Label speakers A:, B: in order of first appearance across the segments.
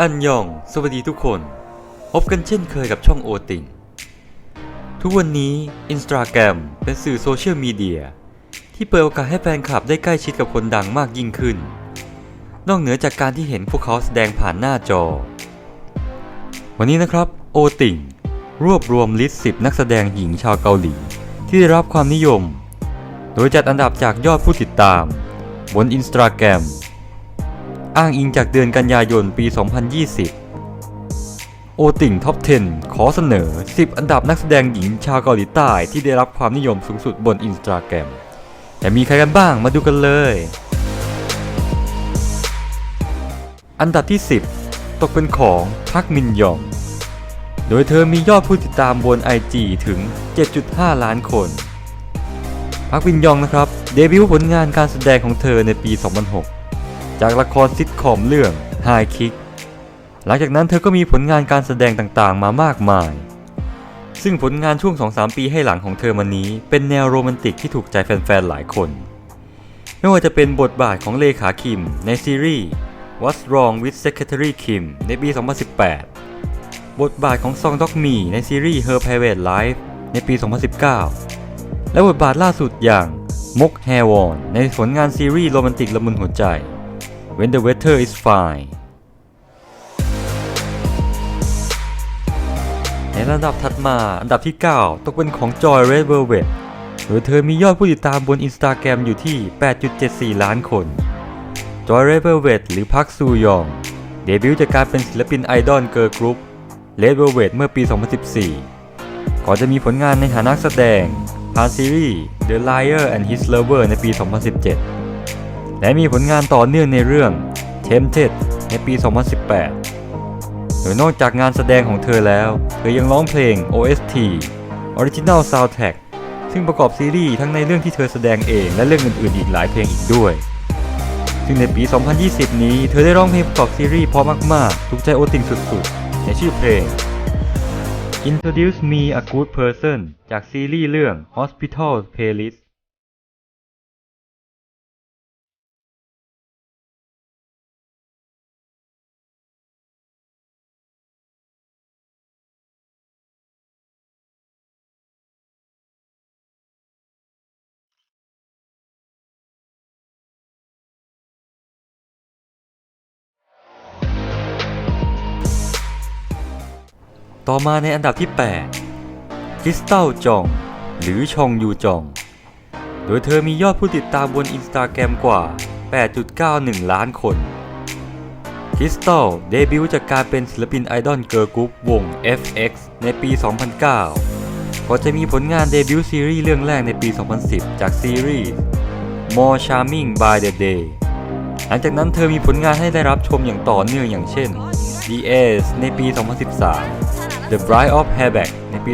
A: อันยอง สวัสดีทุกคน พบกันเช่นเคยกับช่องโอติง ทุกวันนี้ Instagram เป็นสื่อโซเชียลมีเดียที่เปิดโอกาสให้แฟนคลับได้ใกล้ชิดกับคนดังมากยิ่งขึ้น นอกเหนือจากการที่เห็นพวกเขาแสดงผ่านหน้าจอ วันนี้นะครับโอติงรวบรวมลิสต์ 10 นักแสดงหญิงชาวเกาหลี ที่ได้รับความนิยม โดยจัดอันดับจากยอดผู้ติดตาม บน Instagram อ้างอิงจากเดือนกันยายนปี 2020 โอติ่งท็อป 10 ขอเสนอ 10 อันดับนักแสดงหญิงชาวเกาหลีใต้ที่ได้รับความนิยมสูงสุดบน Instagram แต่มีใครกันบ้างมาดูกันเลย อันดับที่ 10 ตกเป็นของพักมินยอง โดยเธอมียอดผู้ติดตามบน IG ถึง 7.5 ล้านคนพักมินยองนะครับ เดบิวต์ผลงานการแสดงของเธอในปี 2006 จากละครซิทคอมเรื่อง High Kick หลังจากนั้นเธอก็มีผลงานการแสดงต่างๆ มามากมาย ซึ่งผลงานช่วง 2-3 ปีให้หลังของเธอมานี้ เป็นแนวโรแมนติกที่ถูกใจแฟนๆ หลายคน ไม่ว่าจะเป็นบทบาทของเลขาคิม ในซีรีส์ What's Wrong with Secretary Kim ในปี 2018 บทบาทของซองด็อกมีในซีรีส์ Her Private Life ในปี 2019 และบทบาทล่าสุดอย่างมกแฮวอนในผลงานซีรีส์โรแมนติกละมุนหัวใจ When the Weather is Fine ในระดับถัดมาอันดับที่ 9 ตกเป็นของ Joy Red Velvet โดยเธอมียอดผู้ติดตามบน Instagram อยู่ที่ 8.74 ล้านคน Joy Red Velvet หรือพักซูยอง เดบิวต์จากการเป็นศิลปินไอดอลเกิร์ลกรุ๊ป Red Velvet เมื่อปี 2014 ก่อนจะมีผลงานในฐานะนักแสดงผ่านซีรีส์ The Liar and His Lover ในปี 2017 และมีผลงานต่อเนื่องในเรื่อง Tempted ในปี 2018 โดยนอกจากงานแสดงของเธอแล้ว เธอยังร้องเพลง OST Original Soundtrack ซึ่งประกอบซีรีส์ทั้งในเรื่องที่เธอแสดงเองและเรื่องอื่นๆ อีกหลายเพลงอีกด้วย ซึ่งในปี 2020 นี้เธอได้ร้องเพลงประกอบซีรีส์พราะมากๆ ถูกใจโอติงสุดๆ ในชื่อเพลง Introduce Me a Good Person จากซีรีส์เรื่อง Hospital Playlist ต่อมาในอันดับที่ 8 คริสตัลจอง หรือชองยูจอง โดยเธอมียอดผู้ติดตามบนอินสตาแกรมกว่า 8.91 ล้านคน คริสตัลเดบิวต์จากการเป็นศิลปินไอดอลเกิร์ลกรุ๊ปวง FX ในปี 2009ก่อนจะมีผลงานเดบิวต์ซีรีส์เรื่องแรกในปี 2010 จากซีรีส์ More Charming by the Day หลังจากนั้นเธอมีผลงานให้ได้รับชมอย่างต่อเนื่องอย่างเช่น The Ace ในปี 2013 The Bride of Hairback ในปี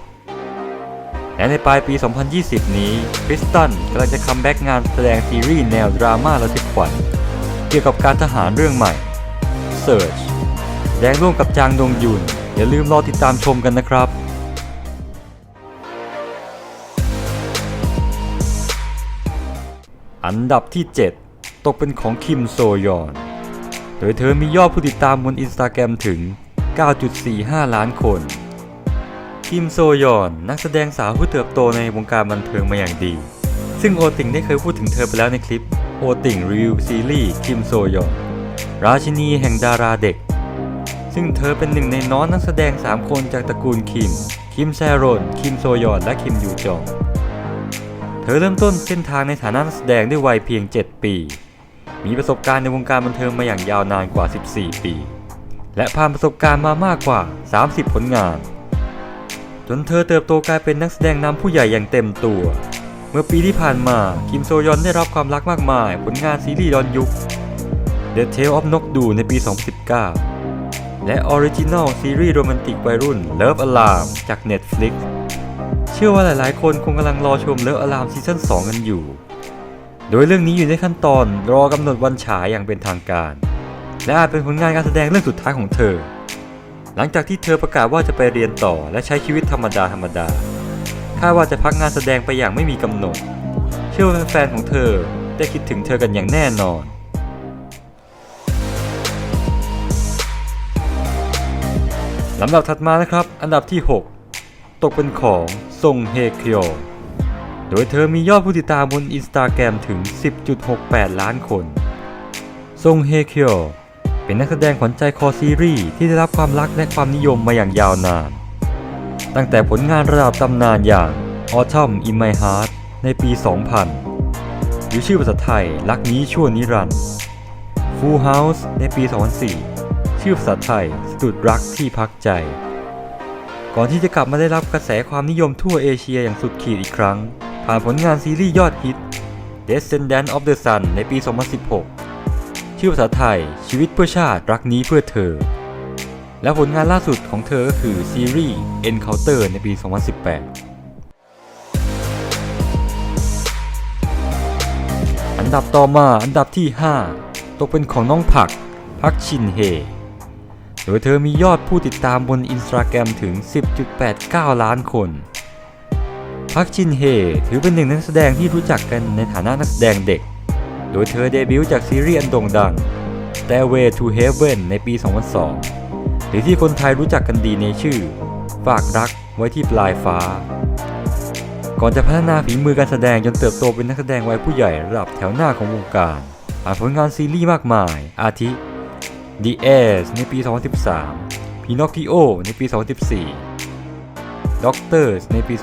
A: 2017 และในปลายปี 2020 นี้คริสตันกำลังจะคัมแบ็กงานแสดงซีรีส์แนวดราม่าระทึกขวัญเกี่ยวกับการทหารเรื่องใหม่ Search แสดงร่วมกับจางดงยุน อย่าลืมรอติดตามชมกันนะครับอันดับที่ 7 ตกเป็นของคิมโซยอน โดยเธอมียอดผู้ติดตามบนอินสตาแกรมถึง 9.45 ล้านคนคิมโซยอน นักแสดงสาวผู้เติบโตในวงการบันเทิงมาอย่างดี ซึ่งโอติงได้เคยพูดถึงเธอไปแล้วในคลิปโอติงรีวิวซีรีส์คิมโซยอน ราชินีแห่งดาราเด็ก ซึ่งเธอเป็นหนึ่งในน้องนักแสดง 3 คนจากตระกูลคิม คิมแซรอนคิมโซยอน และคิมยูจอง เธอเริ่มต้นเส้นทางในฐานะนักแสดงด้วยวัยเพียง 7 ปี มีประสบการณ์ในวงการบันเทิงมาอย่างยาวนานกว่า 14 ปี และผ่านประสบการณ์มามากกว่า 30 ผลงาน จนเธอเติบโตกลายเป็นนักแสดงนำผู้ใหญ่อย่างเต็มตัว เมื่อปีที่ผ่านมาคิมโซยอนได้รับความรักมากมาย ผลงานซีรีส์ย้อนยุค The Tale of Nokdu ในปี 2019 และ Original ซีรีส์โรแมนติกวัยรุ่น Love Alarm จาก Netflix เชื่อว่าหลายๆ คนคงกำลังรอชม Love Alarm ซีซั่น2กันอยู่ โดยเรื่องนี้อยู่ในขั้นตอนรอกำหนดวันฉายอย่างเป็นทางการ และอาจเป็นผลงานการแสดงเรื่องสุดท้ายของเธอ หลังจากที่เธอประกาศว่าจะไปเรียนต่อและใช้ชีวิตธรรมดาธรรมดาคาดว่าจะพักงานแสดงไปอย่างไม่มีกำหนด เชื่อว่าแฟนๆของเธอได้คิดถึงเธอกันอย่างแน่นอนลำดับถัดมานะครับ อันดับที่ 6 ตกเป็นของซงเฮคยอโดยเธอมียอดผู้ติดตามบนอินสตาแกรมถึง 10.68 ล้านคนซงเฮคยอ เป็นนักแสดงขวัญใจคอซีรีส์ที่ได้รับความรักและความนิยมมาอย่างยาวนาน ตั้งแต่ผลงานระดับตำนานอย่าง Autumn in My Heart ในปี 2000 หรือชื่อภาษาไทยรักนี้ชั่วนิรันดร์ Full House ในปี 2004 ชื่อภาษาไทยสุดรักที่พักใจ ก่อนที่จะกลับมาได้รับกระแสความนิยมทั่วเอเชียอย่างสุดขีดอีกครั้ง ผ่านผลงานซีรีส์ยอดฮิต Descendant of the Sun ในปี 2016 ชื่อภาษาไทย ชีวิตเพื่อชาติรักนี้เพื่อเธอ และผลงานล่าสุดของเธอก็คือซีรีส์ Encounter ในปี 2018 อันดับต่อมาอันดับที่ 5 ตกเป็นของน้องผัก พักชินเฮ โดยเธอมียอดผู้ติดตามบนอินสตาแกรมถึง 10.89 ล้านคนพักชินเฮ ถือเป็นหนึ่งนักแสดงที่รู้จักกันในฐานะนักแสดงเด็ก โดยเธอเดบิวต์จากซีรีส์อันโด่งดัง Stairway to Heaven ในปี 2002 หรือที่คนไทยรู้จักกันดีในชื่อ ฝากรักไว้ที่ปลายฟ้า ก่อนจะพัฒนาฝีมือการแสดงจนเติบโตเป็นนักแสดงวัยผู้ใหญ่ระดับแถวหน้าของวงการผ่านผลงานซีรีส์มากมาย อาทิ The Heirs ในปี 2013 Pinocchio ในปี 2014 Doctors ในปี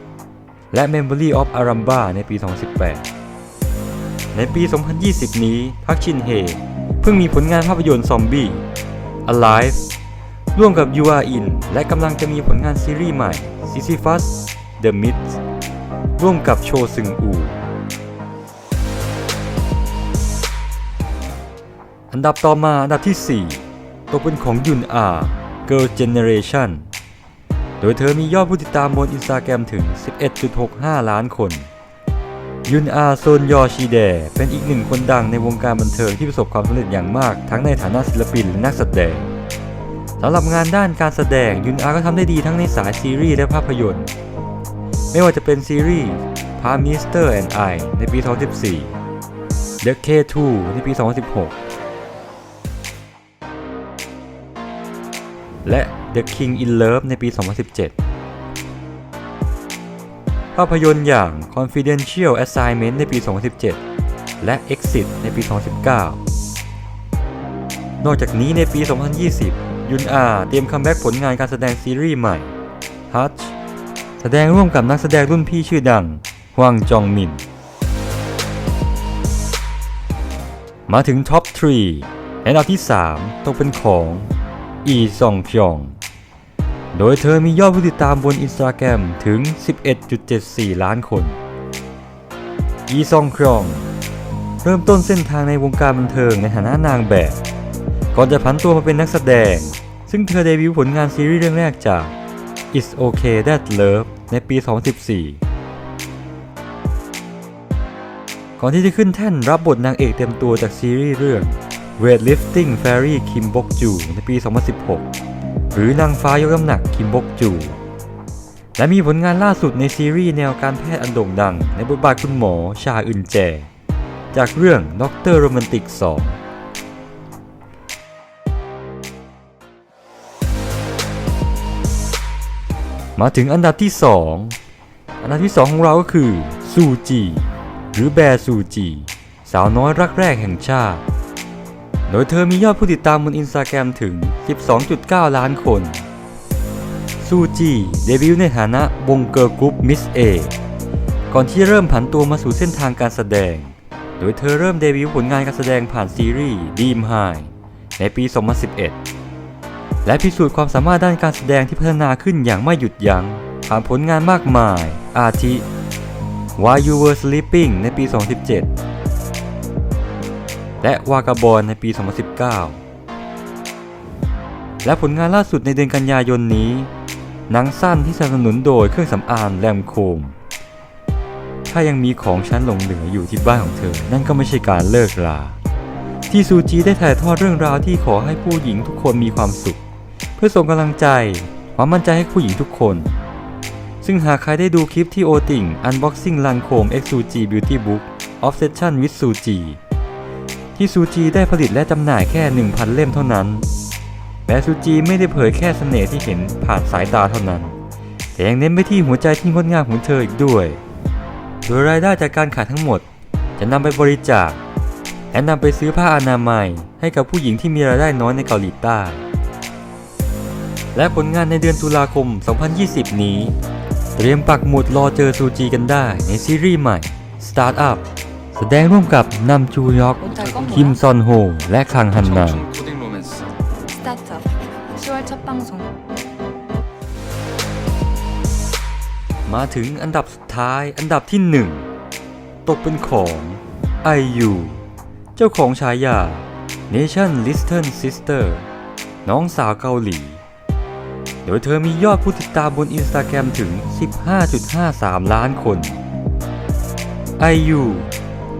A: 2016 และ Memory of Aramba ในปี 2018 ในปี 2020 นี้พักชินเฮเพิ่งมีผลงานภาพยนตร์ซอมบี้ Alive ร่วมกับ You Are In และกำลังจะมีผลงานซีรีส์ใหม่ Sisyphus The Myth ร่วมกับโชซึงอู อันดับต่อมาอันดับที่ 4ตกเป็นของยุนอา Girl Generation โดยเธอมียอดผู้ติดตามบนอินสตาแกรมถึง 11.65 ล้านคน ยุนอาโซนยอชีแด เป็นอีกหนึ่งคนดังในวงการบันเทิงที่ประสบความสำเร็จอย่างมาก ทั้งในฐานะศิลปินและนักแสดงสำหรับงานด้านการแสดงยุนอาก็ทำได้ดีทั้งในสายซีรีส์และภาพยนตร์ ไม่ว่าจะเป็นซีรีส์ Prime Mister and I ในปี 2014 The K2 ในปี 2016 และ The King in Love ในปี 2017 ภาพยนตร์อย่าง Confidential Assignment ในปี 2017 และ Exit ในปี 2019 นอกจากนี้ในปี 2020 ยุนอาเตรียมคัมแบ็กผลงานการแสดงซีรีส์ใหม่ Hutch แสดงร่วมกับนักแสดงรุ่นพี่ชื่อดังฮวางจองมิน มาถึงท็อป 3 ในอันดับที่ 3 ตกเป็นของ อีซองพยอง โดยเธอมียอดผู้ติดตามบนอินสตาแกรมถึง 11.74 ล้านคน อีซองพยอง เริ่มต้นเส้นทางในวงการบันเทิงในฐานะนางแบบ ก่อนจะผันตัวมาเป็นนักแสดง ซึ่งเธอเดบิวต์ผลงานซีรีส์เรื่องแรกจาก It's Okay That Love ในปี 2014ก่อนที่จะขึ้นแท่นรับบทนางเอกเต็มตัวจากซีรีส์เรื่อง Weightlifting Fairy Kim Bok Ju ในปี 2016 รือนางฟ้ายกน้ำหนักคิมบกจู และมีผลงานล่าสุดในซีรีส์แนวการแพทย์อันโด่งดัง ในบทบาทคุณหมอชาอึนแจ จากเรื่องด็อกเตอร์โรแมนติก 2มาถึงอันดับที่ 2 อันดับที่ 2 ของเราก็คือซูจี หรือแบร์ซูจี สาวน้อยรักแรกแห่งชาติ โดยเธอมียอดผู้ติดตามบนอินสตาแกรมถึง 12.9 ล้านคน ซูจีเดบิวต์ในฐานะวงเกิร์ลกรุ๊ปมิสเอก่อนที่จะเริ่มผันตัวมาสู่เส้นทางการแสดง โดยเธอเริ่มเดบิวต์ผลงานการแสดงผ่านซีรีส์ดีมไฮในปี 2011 และพิสูจน์ความสามารถด้านการแสดงที่พัฒนาขึ้นอย่างไม่หยุดยัง้งผ่านผลงานมากมาย อาทิ While You Were Sleeping ในปี 2017 และวากาบอลในปี 2019 และผลงานล่าสุดในเดือนกันยายนนี้หนังสั้นที่สนับสนุนโดยเครื่องสำอางแลมโคม ถ้ายังมีของชั้นหลงเหลืออยู่ที่บ้านของเธอ นั่นก็ไม่ใช่การเลิกราที่ซูจีได้ถ่ายทอดเรื่องราวที่ขอให้ผู้หญิงทุกคนมีความสุข เพื่อส่งกำลังใจ ความมั่นใจให้ผู้หญิงทุกคน ซึ่งหากใครได้ดูคลิปที่โอติ่ง Unboxing ลังโคม X Suji Beauty Book Obsession with Suji ที่ซูจีได้ผลิตและจำหน่ายแค่ 1,000 เล่มเท่านั้นแม้ซูจีไม่ได้เผยแค่เสน่ห์ที่เห็นผ่านสายตาเท่านั้น แต่ยังเน้นไปที่หัวใจที่งดงามของเธออีกด้วย โดยรายได้จากการขายทั้งหมด จะนำไปบริจาคและนำไปซื้อผ้าอนามัยให้กับผู้หญิงที่มีรายได้น้อยในเกาหลีใต้ และผลงานในเดือนตุลาคม 2020 นี้ เตรียมปักหมุดรอเจอซูจีกันได้ในซีรีส์ใหม่ Start Up แสดงร่วมกับนัมจูยอก
B: 못할 건
A: คิม
B: 뭐야?
A: ซอนโฮ และคังฮันนา
C: 청춘 고딩 로맨스
B: 스타트업 10월 첫 방송
A: มาถึงอันดับสุดท้ายอันดับที่ 1 ตกเป็นของไอยูเจ้าของฉายา Nation Listen Sister น้องสาวเกาหลี โดยเธอมียอดผู้ติดตามบนอินสตาแกรมถึง 15.53 ล้านคนไอยู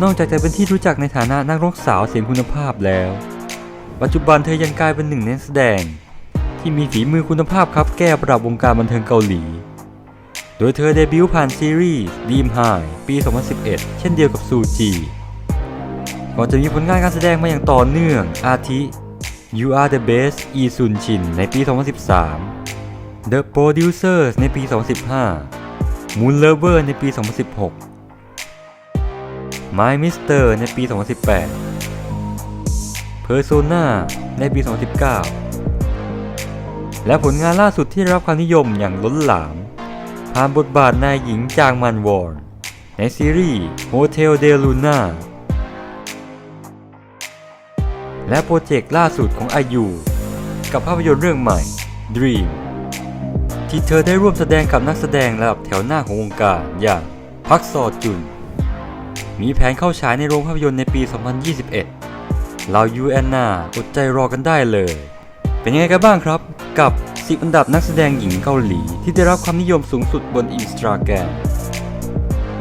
A: นอกจากจะเป็นที่รู้จักในฐานะนักร้องสาวเสียงคุณภาพแล้ว ปัจจุบันเธอยังกลายเป็นหนึ่งในนักแสดง ที่มีฝีมือคุณภาพครับแก้ประดับวงการบันเทิงเกาหลี โดยเธอเดบิวต์ผ่านซีรีส์ Dream High ปี 2011 เช่นเดียวกับซูจีก่อนจะมีผลงานการแสดงมาอย่างต่อเนื่องอาทิ You Are the Best อีซุนชินในปี 2013 The Producers ในปี 2015 Moon Lover ในปี 2016 My Mister ในปี 2018 Persona ในปี 2019 และผลงานล่าสุดที่รับความนิยมอย่างล้นหลาม ผ่านบทบาทนายหญิงจางมันวอนในซีรีส์ Hotel de Luna และโปรเจกต์ล่าสุดของอายุกับภาพยนตร์เรื่องใหม่ Dream ที่เธอได้ร่วมแสดงกับนักแสดงระดับแถวหน้าของวงการอย่างพักซอจุน มีแผนเข้าฉายในโรงภาพยนตร์ในปี 2021 เรายูแอนนาอดใจรอกันได้เลย เป็นยังไงกันบ้างครับ กับ 10 อันดับนักแสดงหญิงเกาหลี ที่ได้รับความนิยมสูงสุดบนอินสตาแกรม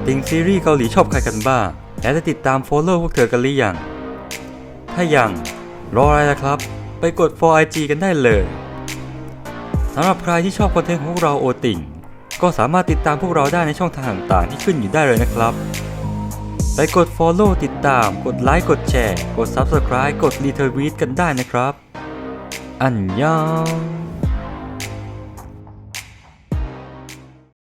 A: ติงซีรีส์เกาหลีชอบใครกันบ้าง และจะติดตาม follow พวกเธอกันหรือยัง ถ้ายัง รออะไรล่ะครับ ไปกด for IG กันได้เลยสำหรับใครที่ชอบคอนเทนต์ของพวกเราโอติ่งก็สามารถติดตามพวกเราได้ในช่องทางต่างๆที่ขึ้นอยู่ได้เลยนะครับ ไปกด follow ติดตาม กดไลค์ กดแชร์ กด subscribe กด retweet กันได้นะครับ อันยอง